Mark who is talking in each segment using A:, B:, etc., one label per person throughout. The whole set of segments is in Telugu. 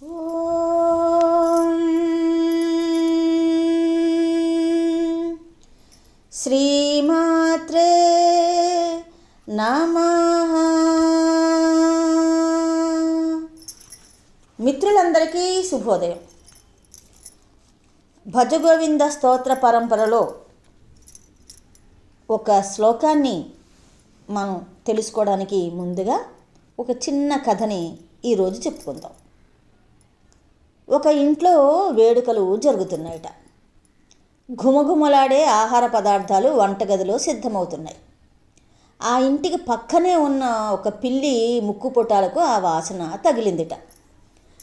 A: శ్రీమాత్రే నమ మిత్రులందరికీ శుభోదయం. భజగోవింద స్తోత్ర పరంపరలో ఒక శ్లోకాన్ని మనం తెలుసుకోవడానికి ముందుగా ఒక చిన్న కథని ఈరోజు చెప్పుకుందాం. ఒక ఇంట్లో వేడుకలు జరుగుతున్నాయట. ఘుమఘుమలాడే ఆహార పదార్థాలు వంటగదిలో సిద్ధమవుతున్నాయి. ఆ ఇంటికి పక్కనే ఉన్న ఒక పిల్లి ముక్కు పుటాలకు ఆ వాసన తగిలిందిట.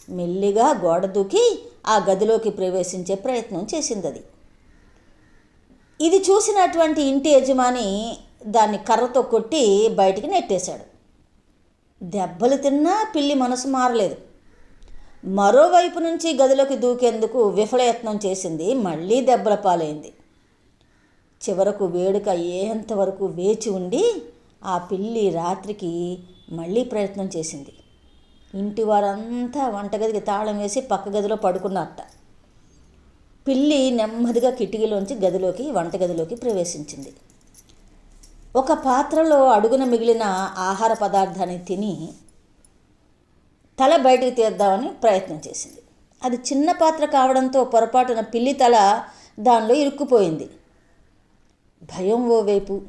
A: మెల్లిగా గోడ దూకి ఆ గదిలోకి ప్రవేశించే ప్రయత్నం చేసింది అది ఇది చూసినటువంటి ఇంటి యజమాని దాన్ని కర్రతో కొట్టి బయటికి నెట్టేశాడు. దెబ్బలు తిన్నా పిల్లి మనసు మారలేదు. మరోవైపు నుంచి గదిలోకి దూకేందుకు విఫలయత్నం చేసింది మళ్ళీ దెబ్బల పాలైంది. చివరకు వేడుక అయ్యేంత వరకు వేచి ఉండి ఆ పిల్లి రాత్రికి మళ్ళీ ప్రయత్నం చేసింది. ఇంటి వారంతా వంటగదికి తాళం వేసి పక్క గదిలో పడుకున్నారట పిల్లి నెమ్మదిగా కిటికీలోంచి గదిలోకి వంటగదిలోకి ప్రవేశించింది. ఒక పాత్రలో అడుగున మిగిలిన ఆహార పదార్థాన్ని తిని తల బయటికి తీద్దామని ప్రయత్నం చేసింది. అది చిన్న పాత్ర కావడంతో పొరపాటున పిల్లి తల దానిలో ఇరుక్కుపోయింది. భయం ఓవైపు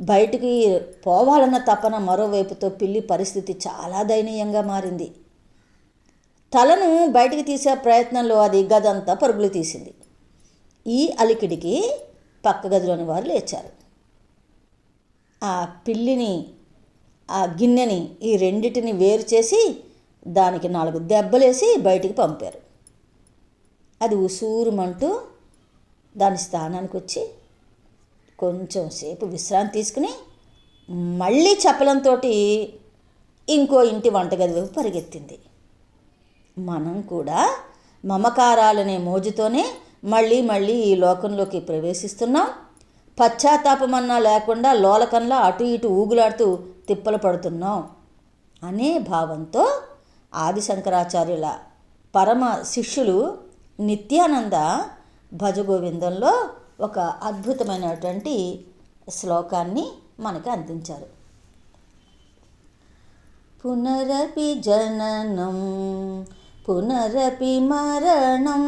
A: బయటికి పోవాలన్న తపన మరోవైపుతో పిల్లి పరిస్థితి చాలా దయనీయంగా మారింది. తలను బయటికి తీసే ప్రయత్నంలో అది గదంతా పరుగులు తీసింది. ఈ అలికిడికి పక్క గదిలోని వారు లేచారు. ఆ పిల్లిని ఆ గిన్నెని ఈ రెండిటిని వేరు చేసి దానికి నాలుగు దెబ్బలేసి బయటికి పంపారు. అది ఉసూరుమంటూ దాని స్థానానికి వచ్చి కొంచెం సేపు విశ్రాంతి తీసుకుని మళ్ళీ చపలంతో ఇంకో ఇంటి వంటగది వైపు పరిగెత్తింది. మనం కూడా మమకారాలనే మోజుతోనే మళ్ళీ మళ్ళీ ఈ లోకంలోకి ప్రవేశిస్తున్నాం. పశ్చాత్తాపమన్నా లేకుండా లోలకంలా అటు ఇటు ఊగులాడుతూ తిప్పలు పడుతున్నాం అనే భావంతో ఆదిశంకరాచార్యుల పరమ శిష్యులు నిత్యానంద భజగోవిందంలో ఒక అద్భుతమైనటువంటి శ్లోకాన్ని మనకు అందించారు. పునరపి జననం పునరపి మరణం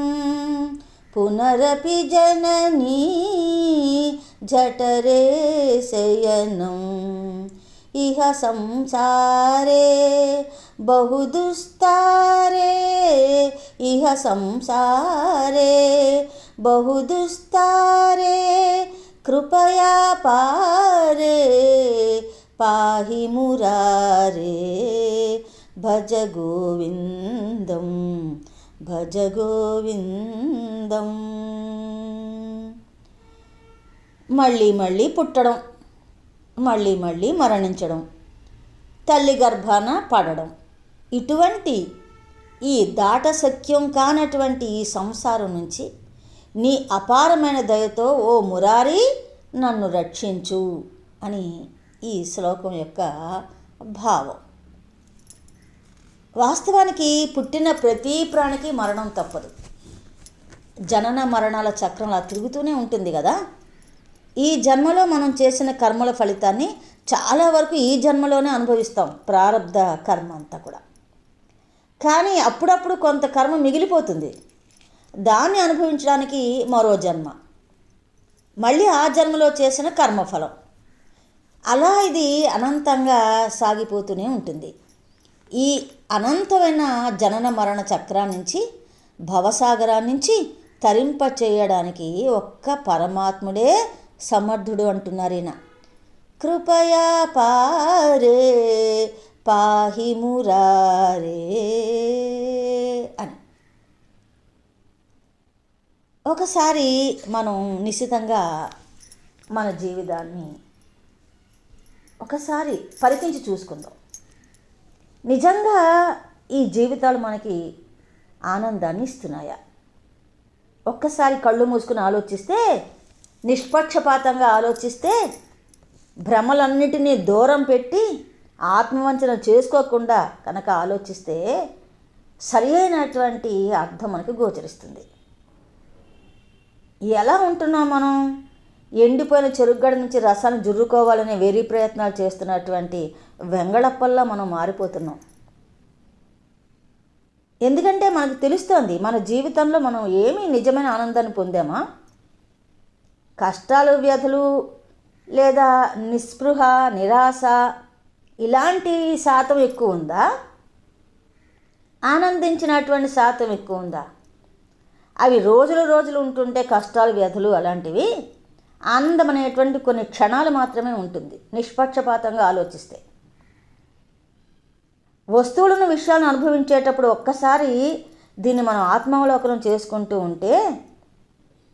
A: పునరపి జననీ జఠరే శయనం. ఇహ సంసారే బహుదుస్తారే. ఇహ సంసారే బహుదుస్తారే. కృపయా పారే పాహి మురారే. భజ గోవిందం భజ గోవిందం. మళ్ళీ మళ్ళీ పుట్టడం. మళ్ళీ మళ్ళీ మరణించడం. తల్లి గర్భాన పడడం. ఇటువంటి ఈ దాటసఖ్యం కానటువంటి ఈ సంసారం నుంచి నీ అపారమైన దయతో ఓ మురారి నన్ను రక్షించు అని ఈ శ్లోకం యొక్క భావం. వాస్తవానికి పుట్టిన ప్రతి ప్రాణికి మరణం తప్పదు. జనన మరణాల చక్రం అలా తిరుగుతూనే ఉంటుంది కదా? ఈ జన్మలో మనం చేసిన కర్మల ఫలితాన్ని చాలా వరకు ఈ జన్మలోనే అనుభవిస్తాం ప్రారంధ కర్మ అంతా కూడా. కానీ అప్పుడప్పుడు కొంత కర్మ మిగిలిపోతుంది. దాన్ని అనుభవించడానికి మరో జన్మ. మళ్ళీ ఆ జన్మలో చేసిన కర్మఫలం. అలా ఇది అనంతంగా సాగిపోతూనే ఉంటుంది. ఈ అనంతమైన జనన మరణ చక్రం నుంచి భవసాగరా నుంచి తరింప చేయడానికి ఒక్క పరమాత్ముడే సమర్థుడు అంటున్నారు ఈయన. కృపయా పారే పాహిమురారే అని. ఒకసారి మనం నిశ్చితంగా మన జీవితాన్ని ఒకసారి పరికించి చూసుకుందాం. నిజంగా ఈ జీవితాలు మనకి ఆనందాన్ని ఇస్తున్నాయా? ఒక్కసారి కళ్ళు మూసుకుని ఆలోచిస్తే నిష్పక్షపాతంగా ఆలోచిస్తే భ్రమలన్నిటినీ దూరం పెట్టి ఆత్మవంచన చేసుకోకుండా కనుక ఆలోచిస్తే సరి అయినటువంటి అర్థం మనకు గోచరిస్తుంది. ఎలా ఉంటున్నాం మనం? ఎండిపోయిన చెరుగ్గడ నుంచి రసాన్ని జుర్రుకోవాలనే వేరే ప్రయత్నాలు చేస్తున్నటువంటి వెంగళప్పల్లా మనం మారిపోతున్నాం. ఎందుకంటే మనకు తెలుస్తోంది మన జీవితంలో మనం ఏమీ నిజమైన ఆనందాన్ని పొందామా? కష్టాలు వ్యధలు లేదా నిస్పృహ నిరాశ ఇలాంటి శాతం ఎక్కువ ఉందా? ఆనందించినటువంటి శాతం ఎక్కువ ఉందా? అవి రోజులు రోజులు ఉంటుంటే కష్టాలు వ్యధలు అలాంటివి ఆనందం అనేటువంటి కొన్ని క్షణాలు మాత్రమే ఉంటుంది. నిష్పక్షపాతంగా ఆలోచిస్తే. వస్తువులను విషయాలను అనుభవించేటప్పుడు ఒక్కసారి దీన్ని మనం ఆత్మావలోకనం చేసుకుంటూ ఉంటే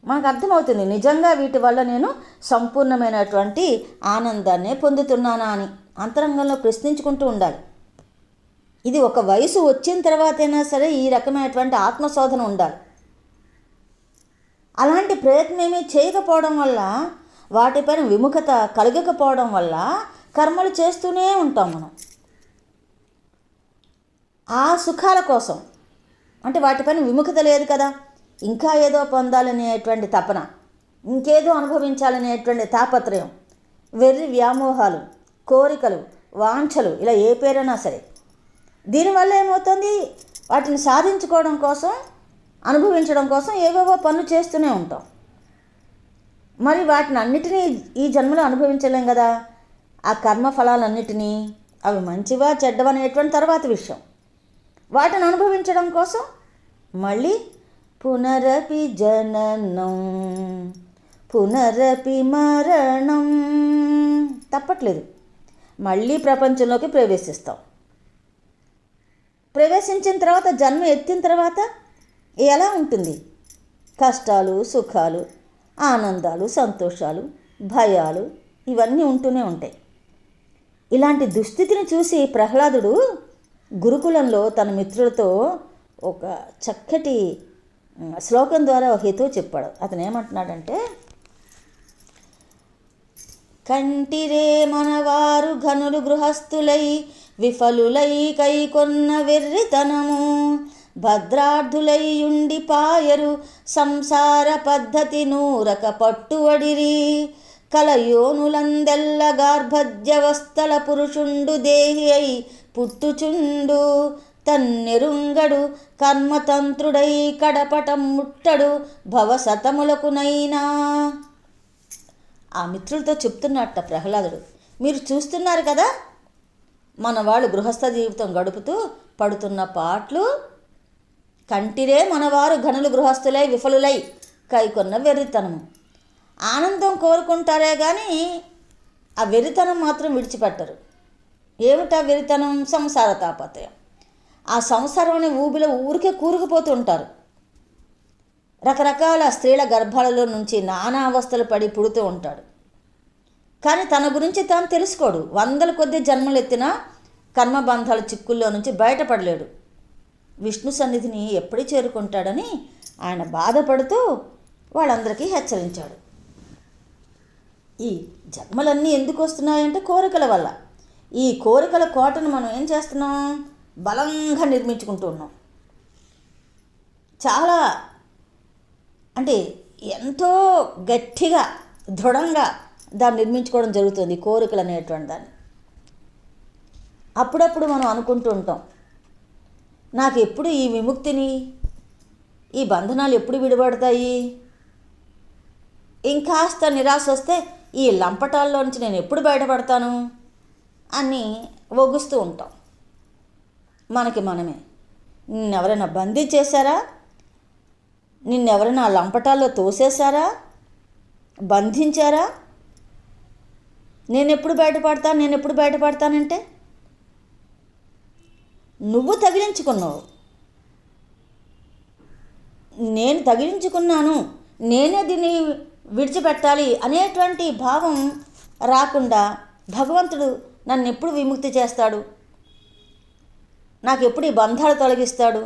A: మనకు అర్థమవుతుంది. నిజంగా వీటి వల్ల నేను సంపూర్ణమైనటువంటి ఆనందాన్ని పొందుతున్నానా అని అంతరంగంలో ప్రశ్నించుకుంటూ ఉండాలి. ఇది ఒక వయసు వచ్చిన తర్వాతైనా సరే ఈ రకమైనటువంటి ఆత్మశోధన ఉండాలి. అలాంటి ప్రయత్నం ఏమీ చేయకపోవడం వల్ల వాటిపైన విముఖత కలగకపోవడం వల్ల కర్మలు చేస్తూనే ఉంటాం మనం. ఆ సుఖాల కోసం. అంటే వాటిపైన విముఖత లేదు కదా. ఇంకా ఏదో పొందాలనేటువంటి తపన ఇంకేదో అనుభవించాలనేటువంటి తాపత్రయం వెర్రి వ్యామోహాలు కోరికలు వాంఛలు ఇలా ఏ పేరైనా సరే. దీనివల్ల ఏమవుతుంది? వాటిని సాధించుకోవడం కోసం అనుభవించడం కోసం ఏవేవో పనులు చేస్తూనే ఉంటాం. మరి వాటిని అన్నిటినీ ఈ జన్మలో అనుభవించలేం కదా? ఆ కర్మ ఫలాలన్నిటినీ అవి మంచివా చెడ్డవనేటువంటి తర్వాత విషయం. వాటిని అనుభవించడం కోసం మళ్ళీ పునరపి జననం పునరపి మరణం. తప్పట్లేదు. మళ్ళీ ప్రపంచంలోకి ప్రవేశిస్తాం. ప్రవేశించిన తర్వాత జన్మ ఎత్తిన తర్వాత ఎలా ఉంటుంది? కష్టాలు సుఖాలు ఆనందాలు సంతోషాలు భయాలు ఇవన్నీ ఉంటూనే ఉంటాయి. ఇలాంటి దుస్థితిని చూసి ప్రహ్లాదుడు గురుకులంలో తన మిత్రులతో ఒక చక్కటి శ్లోకం ద్వారా ఒక హితవు చెప్పాడు. అతను ఏమంటున్నాడంటే కంటిరే మనవారు ఘనులు గృహస్థులై విఫలులై కైకొన్న వెర్రితనము భద్రార్థులై ఉండి పాయరు సంసార పద్ధతి నూరక పట్టువడిరి కలయోనులందెల్ల గార్భజ్యవస్థల పురుషుండు దేహి అయి పుట్టుచుండు తన్నెరుంగడు కర్మతంత్రుడై కడపటం ముట్టడు భవశతములకునైనా. ఆ మిత్రులతో చెప్తున్నట్ట ప్రహ్లాదుడు. మీరు చూస్తున్నారు కదా? మన వాళ్ళు గృహస్థ జీవితం గడుపుతూ పడుతున్న పాటలు కంటిరే మనవారు ఘనులు గృహస్థులై విఫలులై కైకొన్న వెర్రితనము. ఆనందం కోరుకుంటారే కానీ ఆ వెర్రితనం మాత్రం విడిచిపెట్టరు. ఏమిటా వెరితనం సంసార తాపత్రయం. ఆ సంసారం అనే ఊబిలో ఊరికే కూరుకుపోతూ ఉంటారు. రకరకాల స్త్రీల గర్భాలలో నుంచి నానా అవస్థలు పడి పుడుతూ ఉంటాడు. కానీ తన గురించి తాను తెలుసుకోడు. వందల కొద్ది జన్మలు ఎత్తినా కర్మబంధాల చిక్కుల్లో నుంచి బయటపడలేడు. విష్ణు సన్నిధిని ఎప్పుడు చేరుకుంటాడని ఆయన బాధపడుతూ వాళ్ళందరికీ హెచ్చరించాడు. ఈ జన్మలన్నీ ఎందుకు వస్తున్నాయంటే కోరికల వల్ల. ఈ కోరికల కోటను మనం ఏం చేస్తున్నాం? బలంగా నిర్మించుకుంటూ ఉన్నాం. చాలా అంటే ఎంతో గట్టిగా దృఢంగా దాన్ని నిర్మించుకోవడం జరుగుతుంది కోరికలు అనేటువంటి దాన్ని. అప్పుడప్పుడు మనం అనుకుంటూ ఉంటాం నాకు ఎప్పుడు ఈ విముక్తిని ఈ బంధనాలు ఎప్పుడు విడిపడతాయి ఇంకాస్త నిరాశ వస్తే ఈ లంపటాల్లో నుంచి నేను ఎప్పుడు బయటపడతాను? అని ఒగుస్తూ ఉంటాం. మనకి మనమే. నిన్నెవరైనా బందీ చేశారా? నిన్నెవరైనా లంపటాల్లో తోసేశారా? బంధించారా? నేను ఎప్పుడు బయటపడతాను నేను ఎప్పుడు బయటపడతానంటే? నువ్వు తగిలించుకున్నావు. నేను తగిలించుకున్నాను. నేనే దీన్ని విడిచిపెట్టాలి అనేటువంటి భావం రాకుండా భగవంతుడు నన్ను ఎప్పుడు విముక్తి చేస్తాడు? నాకు ఎప్పుడు ఈ బంధాలు తొలగిస్తాడు?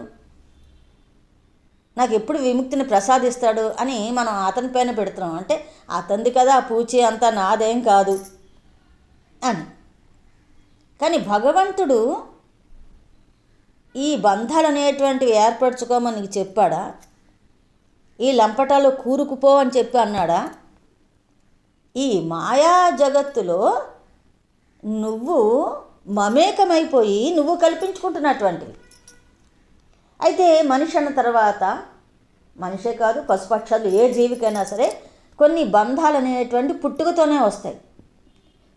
A: నాకు ఎప్పుడు విముక్తిని ప్రసాదిస్తాడు అని మనం అతని పైన పెడుతున్నాం. అంటే అతనిది కదా ఆ పూచి అంతా నాదేం కాదు అని. కానీ భగవంతుడు ఈ బంధాలు అనేటువంటివి ఏర్పరచుకోమని నీకు చెప్పాడా? ఈ లంపటాలు కూరుకుపో అని చెప్పి అన్నాడా? ఈ మాయా జగత్తులో నువ్వు మమేకమైపోయి నువ్వు కల్పించుకుంటున్నటువంటివి. అయితే మనిషి అన్న తర్వాత మనిషే కాదు పశుపక్షాలు ఏ జీవికైనా సరే కొన్ని బంధాలు అనేటువంటి పుట్టుకతోనే వస్తాయి.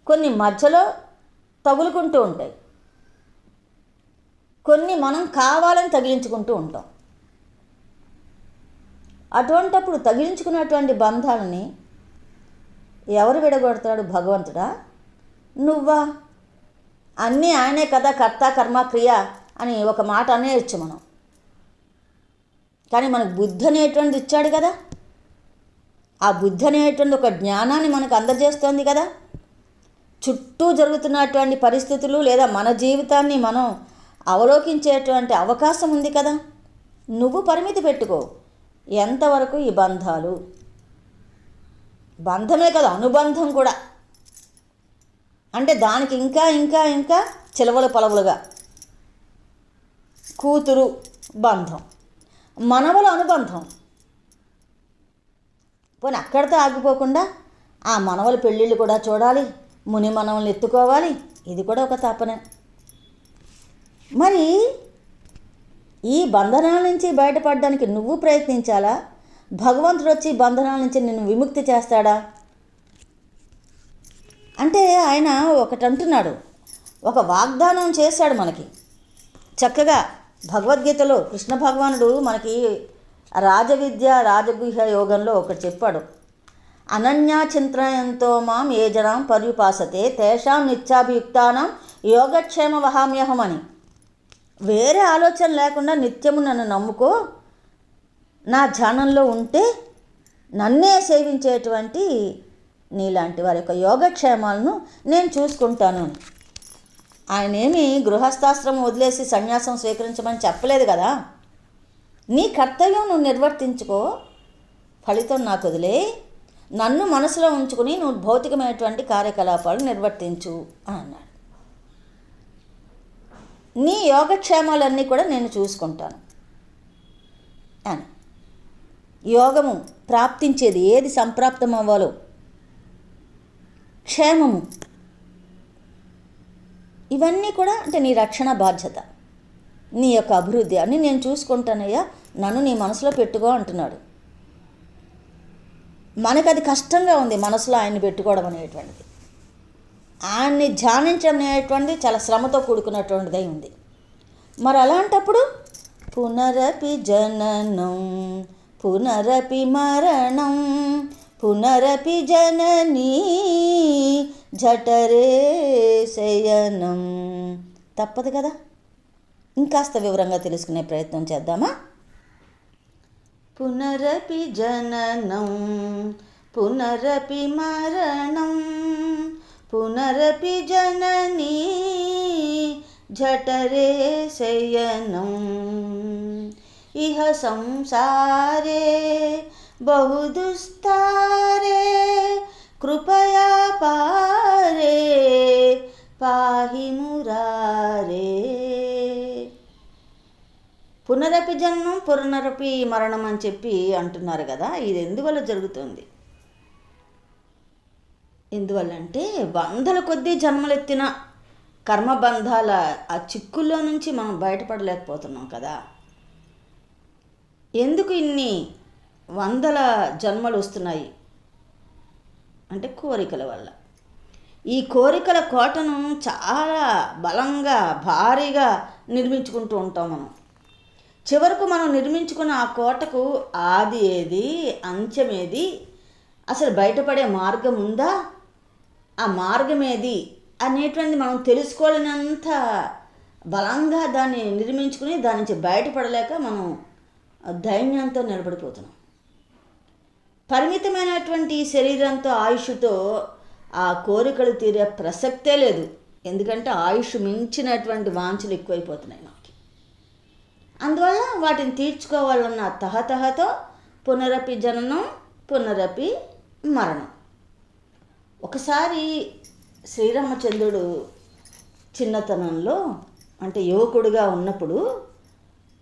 A: కొన్ని మధ్యలో తగులుకుంటూ ఉంటాయి. కొన్ని మనం కావాలని తగిలించుకుంటూ ఉంటాం. అటువంటప్పుడు తగిలించుకున్నటువంటి బంధాలని ఎవరు విడగొడతాడు భగవంతుడా? నువ్వా? అన్నీ ఆయనే కదా కర్త కర్మ క్రియ అని ఒక మాట అనేయచ్చు మనం. కానీ మనకు బుద్ధి అనేటువంటిది ఇచ్చాడు కదా. ఆ బుద్ధి అనేటువంటి ఒక జ్ఞానాన్ని మనకు అందజేస్తోంది కదా. చుట్టూ జరుగుతున్నటువంటి పరిస్థితులు లేదా మన జీవితాన్ని మనం అవలోకించేటువంటి అవకాశం ఉంది కదా. నువ్వు పరిమితి పెట్టుకో. ఎంతవరకు ఈ బంధాలు? బంధమే కదా అనుబంధం కూడా. అంటే దానికి ఇంకా ఇంకా ఇంకా చిలవలు పలవలుగా. కూతురు బంధం. మనవల అనుబంధం. పోనీ అక్కడితో ఆగిపోకుండా ఆ మనవల పెళ్ళిళ్ళు కూడా చూడాలి ముని మనవల్ని ఎత్తుకోవాలి ఇది కూడా ఒక తపన. మరి ఈ బంధనాల నుంచి బయటపడడానికి నువ్వు ప్రయత్నించాలా? భగవంతుడు వచ్చి బంధనాల నుంచి నిన్ను విముక్తి చేస్తాడా? అంటే ఆయన ఒకటి అంటున్నాడు ఒక వాగ్దానం చేశాడు మనకి. చక్కగా భగవద్గీతలో కృష్ణ భగవానుడు మనకి రాజవిద్య రాజగుహ్య యోగంలో ఒకటి చెప్పాడు. అనన్యాచింతనంతో మాం ఏ జనం పర్యుపాసతే తేషాం నిత్యాభియుక్తానం యోగక్షేమ వహామ్యహం అని వేరే ఆలోచన లేకుండా నిత్యము నన్ను నమ్ముకో నా ధ్యానంలో ఉంటే నన్నే సేవించేటువంటి నీలాంటి వారి యొక్క యోగక్షేమాలను నేను చూసుకుంటాను. ఆయనేమి ఆయన ఏమి గృహస్థాశ్రమం వదిలేసి సన్యాసం స్వీకరించమని చెప్పలేదు కదా? నీ కర్తవ్యం నువ్వు నిర్వర్తించుకో. ఫలితం నాకు వదిలే. నన్ను మనసులో ఉంచుకుని నువ్వు భౌతికమైనటువంటి కార్యకలాపాలు నిర్వర్తించు అని అన్నాడు. నీ యోగక్షేమాలన్నీ కూడా నేను చూసుకుంటాను అని యోగము ప్రాప్తించేది ఏది సంప్రాప్తం అవ్వాలో క్షేమము. ఇవన్నీ కూడా అంటే నీ రక్షణ బాధ్యత. నీ యొక్క అభివృద్ధి అని నేను చూసుకుంటానయ్యా. నన్ను నీ మనసులో పెట్టుకో అంటున్నాడు. మనకు అది కష్టంగా ఉంది మనసులో ఆయన్ని పెట్టుకోవడం అనేటువంటిది. ఆయన్ని ధ్యానించడం అనేటువంటిది చాలా శ్రమతో కూడుకున్నటువంటిదై ఉంది. మరి అలాంటప్పుడు పునరపి జననం పునరపి మరణం పునరపి జననీ జఠరే శయనం. తప్పదు కదా? ఇంకాస్త వివరంగా తెలుసుకునే ప్రయత్నం చేద్దామా? పునరపి జననం పునరపి మరణం పునరపి జననీ జఠరే శయనం. ఇహ సంసారే బహుదుస్తారే కృపయా పారే పాహి మురారే పునరపి జన్మం పునరపి మరణం అని చెప్పి అంటున్నారు కదా ఇది ఎందువల్ల జరుగుతుంది? ఎందువల్ల అంటే వందల కొద్దీ జన్మలెత్తిన కర్మబంధాల ఆ చిక్కుల్లో నుంచి మనం బయటపడలేకపోతున్నాం కదా. ఎందుకు ఇన్ని వందల జన్మలు వస్తున్నాయి. అంటే కోరికల వల్ల. ఈ కోరికల కోటను చాలా బలంగా భారీగా నిర్మించుకుంటూ ఉంటాం మనం. చివరకు మనం నిర్మించుకున్న ఆ కోటకు ఆది ఏది అంత్యమేది ఏది అసలు బయటపడే మార్గం ఉందా? ఆ మార్గం ఏది అనేటువంటిది మనం తెలుసుకోలేనంత బలంగా దాన్ని నిర్మించుకుని దాని నుంచి బయటపడలేక మనం దైన్యంతో నిలబడిపోతున్నాం. పరిమితమైనటువంటి శరీరంతో ఆయుష్తో ఆ కోరికలు తీరే ప్రసక్తే లేదు. ఎందుకంటే ఆయుష్ మించినటువంటి వాంఛలు ఎక్కువైపోతున్నాయి మనకి అందువల్ల వాటిని తీర్చుకోవాలన్న తహతహతో పునరపి జననం పునరపి మరణం. ఒకసారి శ్రీరామచంద్రుడు చిన్నతనంలో అంటే యువకుడుగా ఉన్నప్పుడు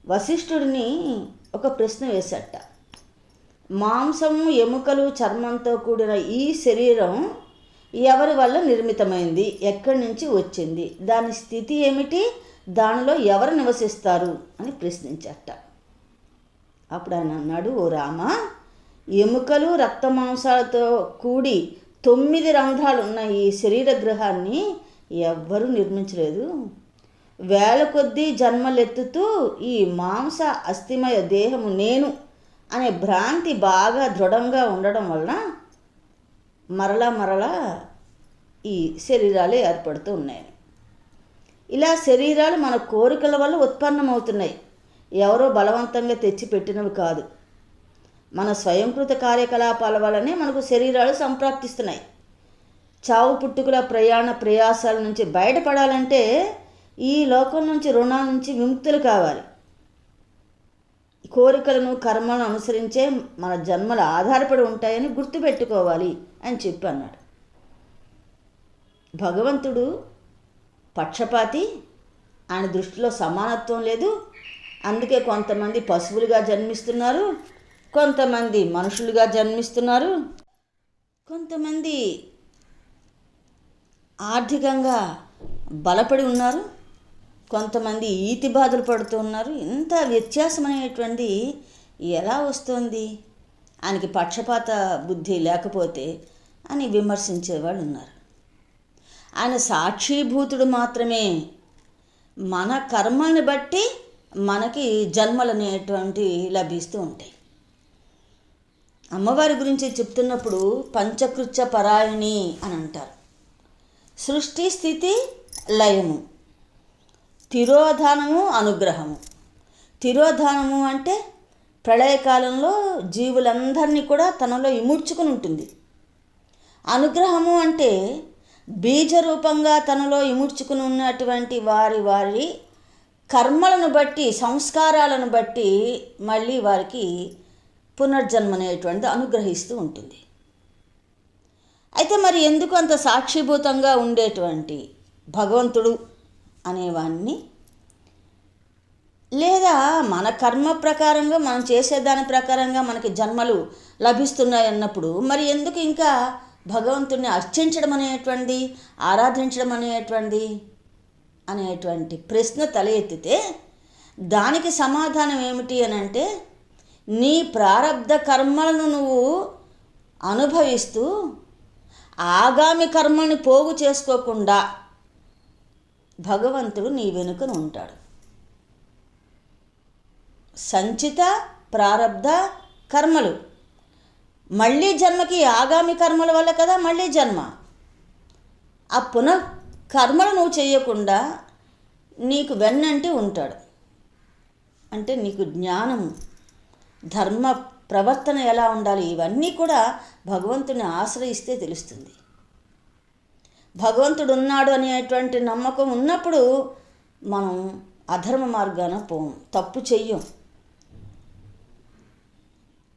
A: వశిష్ఠుడిని ఒక ప్రశ్న వేశాట మాంసము ఎముకలు చర్మంతో కూడిన ఈ శరీరం ఎవరి వల్ల నిర్మితమైంది? ఎక్కడి నుంచి వచ్చింది? దాని స్థితి ఏమిటి? దానిలో ఎవరు నివసిస్తారు? అని ప్రశ్నించట. అప్పుడు ఆయన అన్నాడు ఓ రామ ఎముకలు రక్త మాంసాలతో కూడి తొమ్మిది రంధ్రాలు ఉన్న ఈ శరీర గ్రహాన్ని ఎవ్వరూ నిర్మించలేదు. వేల కొద్దీ జన్మలెత్తుతూ ఈ మాంస అస్థిమయ దేహము నేను అనే భ్రాంతి బాగా దృఢంగా ఉండడం వలన మరలా మరలా ఈ శరీరాలు ఏర్పడుతూ ఉన్నాయి. ఇలా శరీరాలు మన కోరికల వల్ల ఉత్పన్నమవుతున్నాయి. ఎవరో బలవంతంగా తెచ్చిపెట్టినవి కాదు. మన స్వయంకృత కార్యకలాపాల వల్లనే మనకు శరీరాలు సంప్రాప్తిస్తున్నాయి. చావు పుట్టుకుల ప్రయాణ ప్రయాసాల నుంచి బయటపడాలంటే ఈ లోకం నుంచి రుణాల నుంచి విముక్తులు కావాలి. కోరికలను కర్మలను అనుసరించే మన జన్మలు ఆధారపడి ఉంటాయని గుర్తుపెట్టుకోవాలి అని చెప్పి అన్నాడు. భగవంతుడు పక్షపాతి ఆయన దృష్టిలో సమానత్వం లేదు. అందుకే కొంతమంది పశువులుగా జన్మిస్తున్నారు కొంతమంది మనుషులుగా జన్మిస్తున్నారు. కొంతమంది ఆర్థికంగా బలపడి ఉన్నారు. కొంతమంది ఈతి బాధలు పడుతూ ఉన్నారు. ఇంత వ్యత్యాసం అనేటువంటి ఎలా వస్తుంది? ఆయనకి పక్షపాత బుద్ధి లేకపోతే అని విమర్శించేవాళ్ళు ఉన్నారు. ఆయన సాక్షిభూతుడు మాత్రమే. మన కర్మని బట్టి మనకి జన్మలు అనేటువంటి లభిస్తూ ఉంటాయి. అమ్మవారి గురించి చెప్తున్నప్పుడు పంచకృత్య పరాయణి అని అంటారు. సృష్టి స్థితి లయము. తిరోధానము అనుగ్రహము. తిరోధానము అంటే ప్రళయకాలంలో జీవులందరినీ కూడా తనలో ఇముడ్చుకుని ఉంటుంది. అనుగ్రహము అంటే బీజరూపంగా తనలో ఇముడ్చుకుని ఉన్నటువంటి వారి వారి కర్మలను బట్టి సంస్కారాలను బట్టి మళ్ళీ వారికి పునర్జన్మ అనేటువంటిది అనుగ్రహిస్తూ ఉంటుంది. అయితే మరి ఎందుకు అంత సాక్షిభూతంగా ఉండేటువంటి భగవంతుడు అనేవాన్ని లేదా మన కర్మ ప్రకారంగా మనం చేసేదాని ప్రకారంగా మనకి జన్మలు లభిస్తున్నాయి అన్నప్పుడు మరి ఎందుకు ఇంకా భగవంతుడిని అర్చించడం అనేటువంటిది ఆరాధించడం అనేటువంటిది అనేటువంటి ప్రశ్న తల ఎత్తితే దానికి సమాధానం ఏమిటి అని అంటే నీ ప్రారంధ కర్మలను నువ్వు అనుభవిస్తూ ఆగామి కర్మని పోగు చేసుకోకుండా భగవంతుడు నీ వెనుకను ఉంటాడు. సంచిత ప్రారంధ కర్మలు. మళ్ళీ జన్మకి ఆగామి కర్మల వల్ల కదా మళ్ళీ జన్మ. ఆ పునః కర్మలు నువ్వు చేయకుండా నీకు వెన్నంటి ఉంటాడు. అంటే నీకు జ్ఞానము ధర్మ ప్రవర్తన ఎలా ఉండాలి ఇవన్నీ కూడా భగవంతుని ఆశ్రయిస్తే తెలుస్తుంది. భగవంతుడు ఉన్నాడు అనేటువంటి నమ్మకం ఉన్నప్పుడు మనం అధర్మ మార్గాన పోం తప్పు చెయ్యం.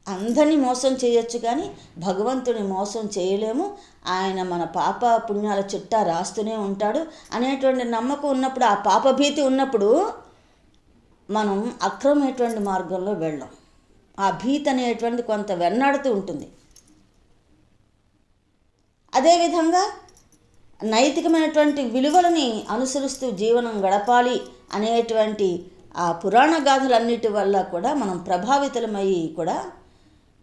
A: అందరినీ మోసం చేయొచ్చు కానీ భగవంతుని మోసం చేయలేము. ఆయన మన పాప పుణ్యాల చుట్టా రాస్తూనే ఉంటాడు అనేటువంటి నమ్మకం ఉన్నప్పుడు ఆ పాపభీతి ఉన్నప్పుడు మనం అక్రమమైనటువంటి మార్గంలో వెళ్ళాం. ఆ భీతి అనేటువంటి కొంత వెన్నాడుతూ ఉంటుంది. అదేవిధంగా నైతికమైనటువంటి విలువలని అనుసరిస్తూ జీవనం గడపాలి అనేటువంటి ఆ పురాణ గాథలన్నిటి వల్ల కూడా మనం ప్రభావితమయ్యి కూడా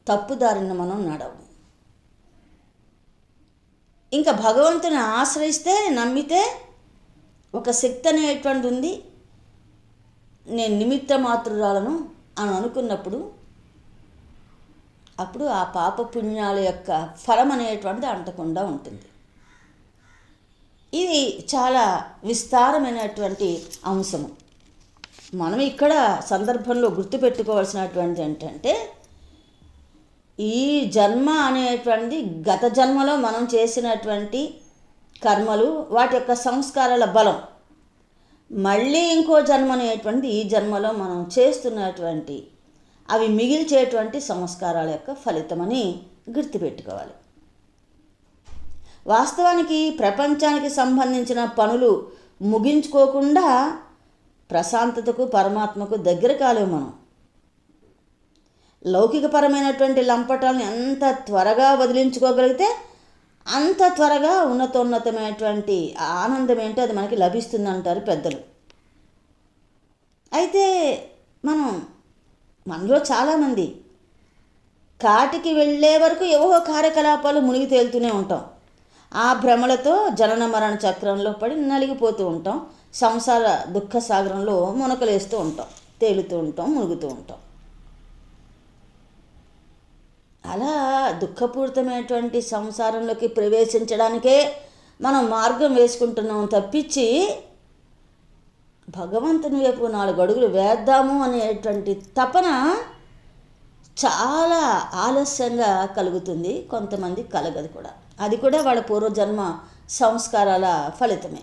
A: తప్పుదారిని మనం నడవు. ఇంకా భగవంతుని ఆశ్రయిస్తే నమ్మితే ఒక శక్తి అనేటువంటి ఉంది. నేను నిమిత్త మాతృరాలను అని అనుకున్నప్పుడు అప్పుడు ఆ పాప పుణ్యాల యొక్క ఫలం అనేటువంటిది అంటకుండా ఉంటుంది. ఇది చాలా విస్తారమైనటువంటి అంశము. మనం ఇక్కడ సందర్భంలో గుర్తుపెట్టుకోవాల్సినటువంటి ఏంటంటే ఈ జన్మ అనేటువంటిది గత జన్మలో మనం చేసినటువంటి కర్మలు వాటి యొక్క సంస్కారాల బలం మళ్ళీ ఇంకో జన్మ అనేటువంటిది ఈ జన్మలో మనం చేస్తున్నటువంటి అవి మిగిల్చేటువంటి సంస్కారాల యొక్క ఫలితమని గుర్తుపెట్టుకోవాలి. వాస్తవానికి ప్రపంచానికి సంబంధించిన పనులు ముగించుకోకుండా ప్రశాంతతకు పరమాత్మకు దగ్గర కాలేము మనం. లౌకికపరమైనటువంటి లంపటాలను ఎంత త్వరగా వదిలించుకోగలిగితే అంత త్వరగా ఉన్నతోన్నతమైనటువంటి ఆనందం ఏంటో అది మనకి లభిస్తుంది అంటారు పెద్దలు. అయితే మనం మనలో చాలామంది కాటికి వెళ్ళే వరకు ఏవో కార్యకలాపాలు మునిగి తేలుతూనే ఉంటాం. ఆ భ్రమలతో జనన మరణ చక్రంలో పడి నలిగిపోతూ ఉంటాం. సంసార దుఃఖ సాగరంలో మునకలేస్తూ ఉంటాం. తేలుతూ ఉంటాం మునుగుతూ ఉంటాం. అలా దుఃఖపూరితమైనటువంటి సంసారంలోకి ప్రవేశించడానికే మనం మార్గం వేసుకుంటున్నాం తప్పించి భగవంతుని వైపు నాలుగు అడుగులు వేద్దాము అనేటువంటి తపన చాలా ఆలస్యంగా కలుగుతుంది. కొంతమంది కలగదు కూడా. అది కూడా వాళ్ళ పూర్వజన్మ సంస్కారాల ఫలితమే.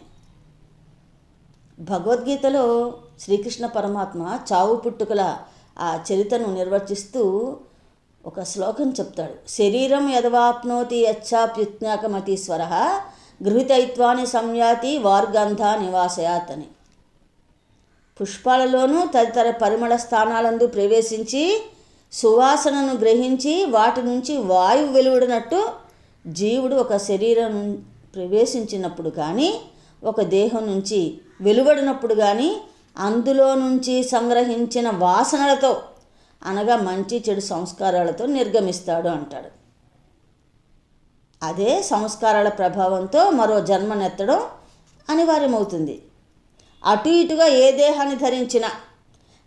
A: భగవద్గీతలో శ్రీకృష్ణ పరమాత్మ చావు పుట్టుకల ఆ చరితను నిర్వర్తిస్తూ ఒక శ్లోకం చెప్తాడు. శరీరం యదవాప్నోతి యచ్చాప్యుత్నాకమతీశ్వర గృహితైత్వాన్ని సంయాతి వార్గంధ నివాసయాత్ అని. పుష్పాలలోనూ తదితర పరిమళ స్థానాలందు ప్రవేశించి సువాసనను గ్రహించి వాటి నుంచి వాయువు వెలువడినట్టు జీవుడు ఒక శరీరం ప్రవేశించినప్పుడు కానీ ఒక దేహం నుంచి వెలువడినప్పుడు కానీ అందులో నుంచి సంగ్రహించిన వాసనలతో అనగా మంచి చెడు సంస్కారాలతో నిర్గమిస్తాడు అంటాడు. అదే సంస్కారాల ప్రభావంతో మరో జన్మనెత్తడం అనివార్యమవుతుంది. అటు ఇటుగా ఏ దేహాన్ని ధరించినా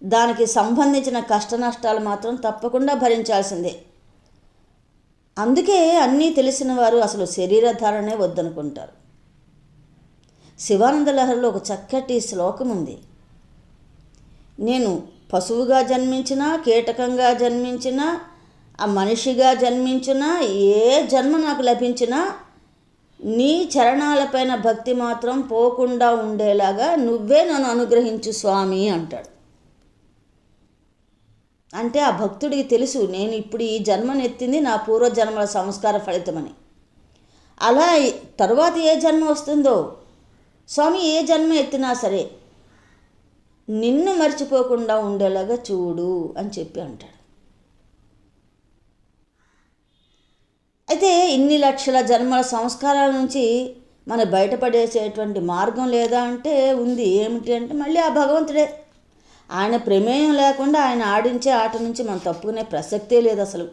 A: దానికి సంబంధించిన కష్ట నష్టాలు మాత్రం తప్పకుండా భరించాల్సిందే. అందుకే అన్నీ తెలిసిన వారు అసలు శరీరధారణే వద్దనుకుంటారు. శివానంద లహరిలో ఒక చక్కటి శ్లోకం ఉంది. నేను పశువుగా జన్మించినా కీటకంగా జన్మించినా ఆ మనిషిగా జన్మించినా ఏ జన్మ నాకు లభించినా నీ చరణాలపైన భక్తి మాత్రం పోకుండా ఉండేలాగా నువ్వే నన్ను అనుగ్రహించు స్వామి అంటాడు. అంటే ఆ భక్తుడికి తెలుసు నేను ఇప్పుడు ఈ జన్మనెత్తింది నా పూర్వజన్మల సంస్కార ఫలితమని. అలా తరువాత ఏ జన్మ వస్తుందో స్వామి ఏ జన్మ ఎత్తినా సరే నిన్ను మర్చిపోకుండా ఉండేలాగా చూడు అని చెప్పి అంటాడు. అయితే ఇన్ని లక్షల జన్మల సంస్కారాల నుంచి మన బయటపడేసేటువంటి మార్గం లేదా అంటే ఉంది. ఏమిటి అంటే మళ్ళీ ఆ భగవంతుడే ఆయన ప్రమేయం లేకుండా ఆయన ఆడించే ఆట నుంచి మనం తప్పుకునే ప్రసక్తే లేదు అసలు.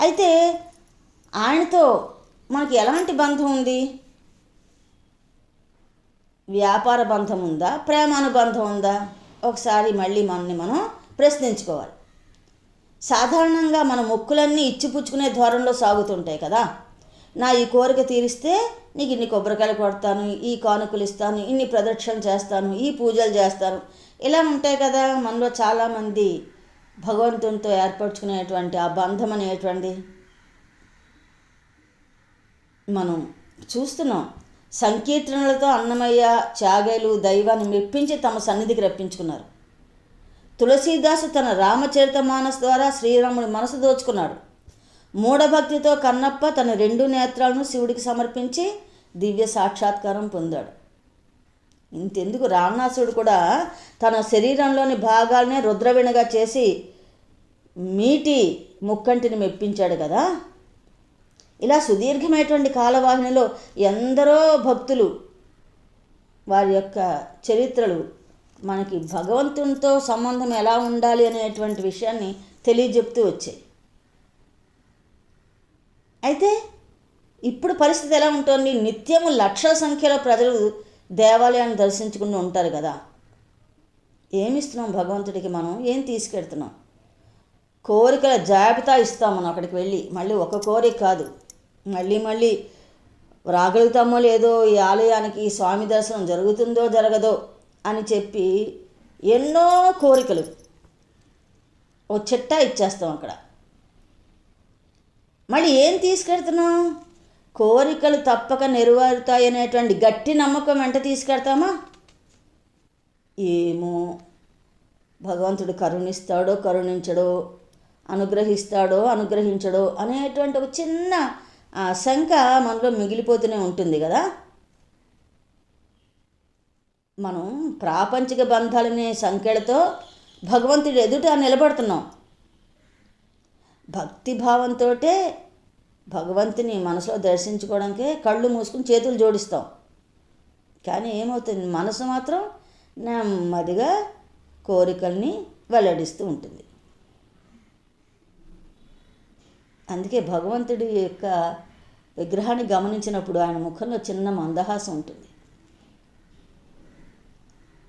A: అయితే ఆయనతో మనకి ఎలాంటి బంధం ఉంది? వ్యాపార బంధం ఉందా? ప్రేమానుబంధం ఉందా? ఒకసారి మళ్ళీ మనల్ని మనం ప్రశ్నించుకోవాలి. సాధారణంగా మన మొక్కులన్నీ ఇచ్చిపుచ్చుకునే ధోరణిలో సాగుతుంటాయి కదా. నా ఈ కోరిక తీరిస్తే నీకు ఇన్ని కొబ్బరికాయలు కొడతాను ఈ కానుకలు ఇస్తాను ఇన్ని ప్రదక్షిణలు చేస్తాను ఈ పూజలు చేస్తాను ఇలా ఉంటాయి కదా మనలో చాలామంది భగవంతునితో ఏర్పరచుకునేటువంటి ఆ బంధం అనేటువంటిది. మనం చూస్తున్నాం సంకీర్తనలతో అన్నమయ్య త్యాగేలు దైవాన్ని మెప్పించి తమ సన్నిధికి రప్పించుకున్నారు. తులసీదాసు తన రామచరిత మానస్ ద్వారా శ్రీరాముడి మనసు దోచుకున్నాడు. మూఢభక్తితో కన్నప్ప తన రెండు నేత్రాలను శివుడికి సమర్పించి దివ్య సాక్షాత్కారం పొందాడు. ఇంతెందుకు రావణాసుడు కూడా తన శరీరంలోని భాగాలనే రుద్రవీణగా చేసి మీటి ముక్కంటిని మెప్పించాడు కదా. ఇలా సుదీర్ఘమైనటువంటి కాలవాహినిలో ఎందరో భక్తులు వారి యొక్క చరిత్రలు మనకి భగవంతునితో సంబంధం ఎలా ఉండాలి అనేటువంటి విషయాన్ని తెలియజెప్తూ వచ్చాయి. అయితే ఇప్పుడు పరిస్థితి ఎలా ఉంటుంది? నిత్యము లక్షల సంఖ్యలో ప్రజలు దేవాలయాన్ని దర్శించుకుని ఉంటారు కదా. ఏమిస్తున్నాం భగవంతుడికి మనం? ఏం తీసుకెడుతున్నాం కోరికల జాబితా ఇస్తాం మనం అక్కడికి వెళ్ళి. మళ్ళీ ఒక కోరిక కాదు. మళ్ళీ మళ్ళీ రాగలుగుతామో లేదో ఈ ఆలయానికి స్వామి దర్శనం జరుగుతుందో జరగదో అని చెప్పి ఎన్నో కోరికలు ఓ చిట్టా ఇచ్చేస్తాం అక్కడ. మళ్ళీ ఏం తీసుకెడుతున్నాం కోరికలు తప్పక నెరవేరుతాయనేటువంటి గట్టి నమ్మకం వెంట తీసుకెడతామా? ఏమో. భగవంతుడు కరుణిస్తాడో కరుణించడో అనుగ్రహిస్తాడో అనుగ్రహించడో అనేటువంటి ఒక చిన్న ఆ శంక మనలో మిగిలిపోతూనే ఉంటుంది కదా? మనం ప్రాపంచిక బంధాలనే సంఖ్యలతో భగవంతుడి ఎదుట నిలబడుతున్నాం. భక్తిభావంతో భగవంతుని మనసులో దర్శించుకోవడానికే కళ్ళు మూసుకుని చేతులు జోడిస్తాం. కానీ ఏమవుతుంది? మనసు మాత్రం నెమ్మదిగా కోరికల్ని వెల్లడిస్తూ ఉంటుంది. అందుకే భగవంతుడి యొక్క విగ్రహాన్ని గమనించినప్పుడు ఆయన ముఖంలో చిన్న మందహాసం ఉంటుంది.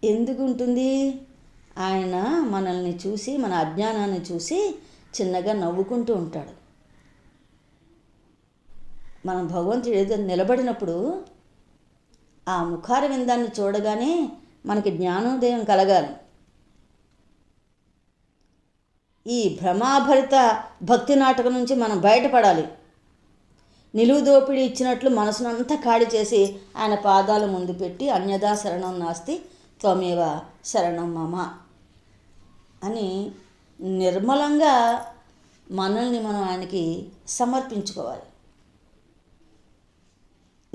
A: ఎందుకు ఉంటుంది ఆయన మనల్ని చూసి మన అజ్ఞానాన్ని చూసి చిన్నగా నవ్వుకుంటూ ఉంటాడు. మనం భగవంతుడు ఏదో నిలబడినప్పుడు ఆ ముఖార విందాన్ని చూడగానే మనకి జ్ఞానోదయం కలగాలి. ఈ భ్రమాభరిత భక్తి నాటకం నుంచి మనం బయటపడాలి. నిలువు దోపిడీ ఇచ్చినట్లు మనసునంతా ఖాళీ చేసి ఆయన పాదాల ముందు పెట్టి అన్యదా శరణం నాస్తి త్వమేవ శరణం మమ అని నిర్మలంగా మనల్ని మనం ఆయనకి సమర్పించుకోవాలి.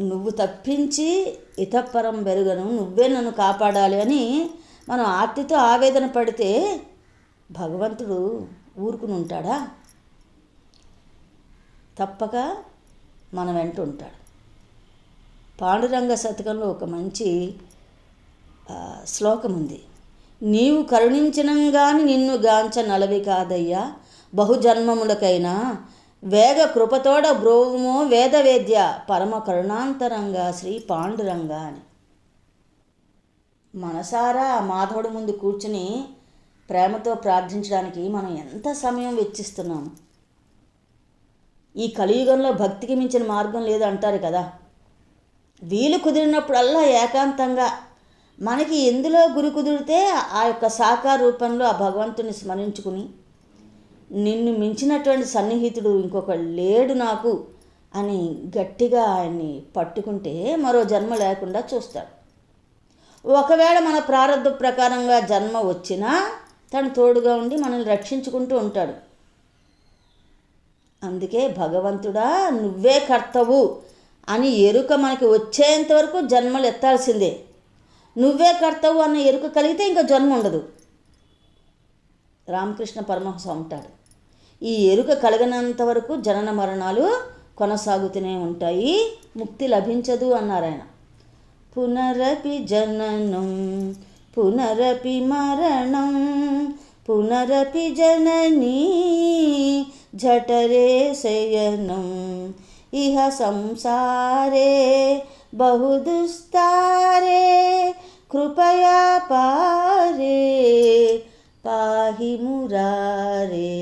A: నువ్వు తప్పించి ఇతపరం బెరుగను నువ్వే నన్ను కాపాడాలి అని మనం ఆర్తితో ఆవేదన పడితే భగవంతుడు ఊరుకుని ఉంటాడా? తప్పక మన వెంట ఉంటాడు. పాండురంగ శతకంలో ఒక మంచి శ్లోకం ఉంది. నీవు కరుణించినంగాని నిన్ను గాంచ నలవి కాదయ్యా. బహుజన్మములకైనా వేగ కృపతోడ బ్రోవుమో వేదవేద్య పరమ కరుణాంతరంగా శ్రీ పాండురంగా అని. మనసారా మాధవుడు మాధవుడి ముందు కూర్చుని ప్రేమతో ప్రార్థించడానికి మనం ఎంత సమయం వెచ్చిస్తున్నాము? ఈ కలియుగంలో భక్తికి మించిన మార్గం లేదు అంటారు కదా. వీలు కుదిరినప్పుడల్లా ఏకాంతంగా మనకి ఎందులో గురి కుదిరితే ఆ యొక్క సాకార రూపంలో ఆ భగవంతుని స్మరించుకుని నిన్ను మించినటువంటి సన్నిహితుడు ఇంకొక లేడు నాకు అని గట్టిగా ఆయన్ని పట్టుకుంటే మరో జన్మ లేకుండా చూస్తాడు. ఒకవేళ మన ప్రారంభ ప్రకారంగా జన్మ వచ్చినా తను తోడుగా ఉండి మనల్ని రక్షించుకుంటూ ఉంటాడు. అందుకే భగవంతుడా నువ్వే కర్తవు అని ఎరుక మనకి వచ్చేంత వరకు జన్మలు ఎత్తాల్సిందే. నువ్వే కర్తవు అన్న ఎరుక కలిగితే ఇంకా జన్మ ఉండదు. రామకృష్ణ పరమహంస ఉంటాడు ఈ ఎరుక కలగనంత వరకు జనన మరణాలు కొనసాగుతూనే ఉంటాయి. ముక్తి లభించదు అన్నారు ఆయన. పునరపి జననం పునరపి మరణం పునరపి జననీ జఠరే శయనం. ఇహ సంసారే బహుదుస్తారే కృపయా పారే. পাহি মুরারে।